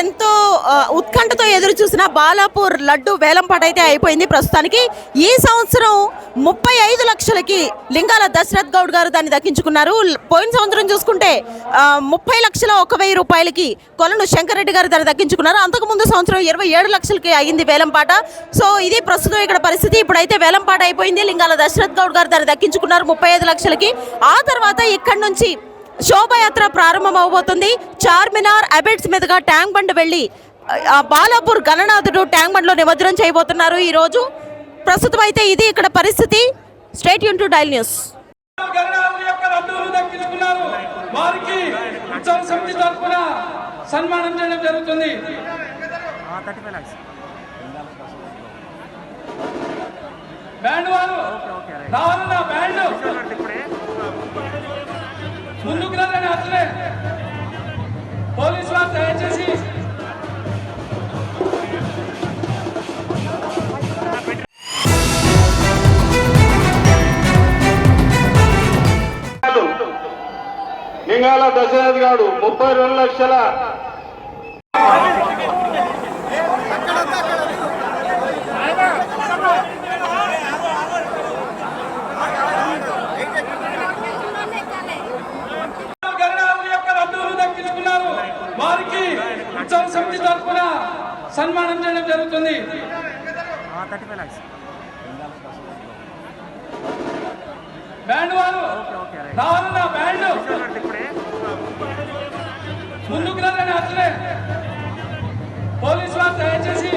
ఎంతో ఉత్కంఠతో ఎదురు చూసిన బాలాపూర్ లడ్డు వేలంపాట అయితే అయిపోయింది. ప్రస్తుతానికి ఈ సంవత్సరం ముప్పై ఐదు లక్షలకి లింగాల దశరథ్ గౌడ్ గారు దాన్ని దక్కించుకున్నారు. పోయిన సంవత్సరం చూసుకుంటే ముప్పై లక్షల ఒక వెయ్యి రూపాయలకి కొలను శంకరెడ్డి గారు దాన్ని దక్కించుకున్నారు. అంతకుముందు సంవత్సరం ఇరవై ఏడు లక్షలకి అయింది వేలంపాట. సో ఇది ప్రస్తుతం ఇక్కడ పరిస్థితి. ఇప్పుడైతే వేలంపాట అయిపోయింది. లింగాల దశరథ్ గౌడ్ గారు దాన్ని దక్కించుకున్నారు ముప్పై ఐదు లక్షలకి. ఆ తర్వాత ఇక్కడి నుంచి శోభయాత్ర ప్రారంభం అవబోతుంది చార్మినార్ అబెట్స్ మీదుగా ట్యాంక్ బండ్ వెళ్ళి బాలాపూర్ గణనాథుడు ట్యాంక్ బండ్లో నిమజ్జనం చేయబోతున్నారు ఈరోజు. ప్రస్తుతం అయితే ఇది ఇక్కడ పరిస్థితి. State Yoon to dial news వారికి ఉత్సవ సమితి తరఫున సన్మానం చేయడం జరుగుతుంది. బ్యాండ్ వారు. రావాలన్నా బ్యాండ్. ముందుకు రండి పోలీసు వారు దయచేసి లింగాల దశరథ్ గారు ముప్పై రెండు లక్షల గణనాథుని యొక్క లడ్డూలు దక్కించుకున్నారు వారికి ఉత్సవ సమితి తరఫున సన్మానం చేయడం జరుగుతుంది. బ్యాండ్ వారు రావాలన్నా బ్యాండ్. ముందుకు రండి అట్లే. పోలీసు వారు దయచేసి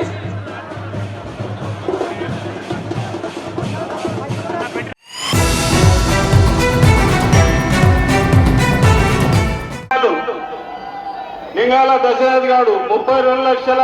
లింగాల దశరథ్ గారు ముప్పై రెండు లక్షల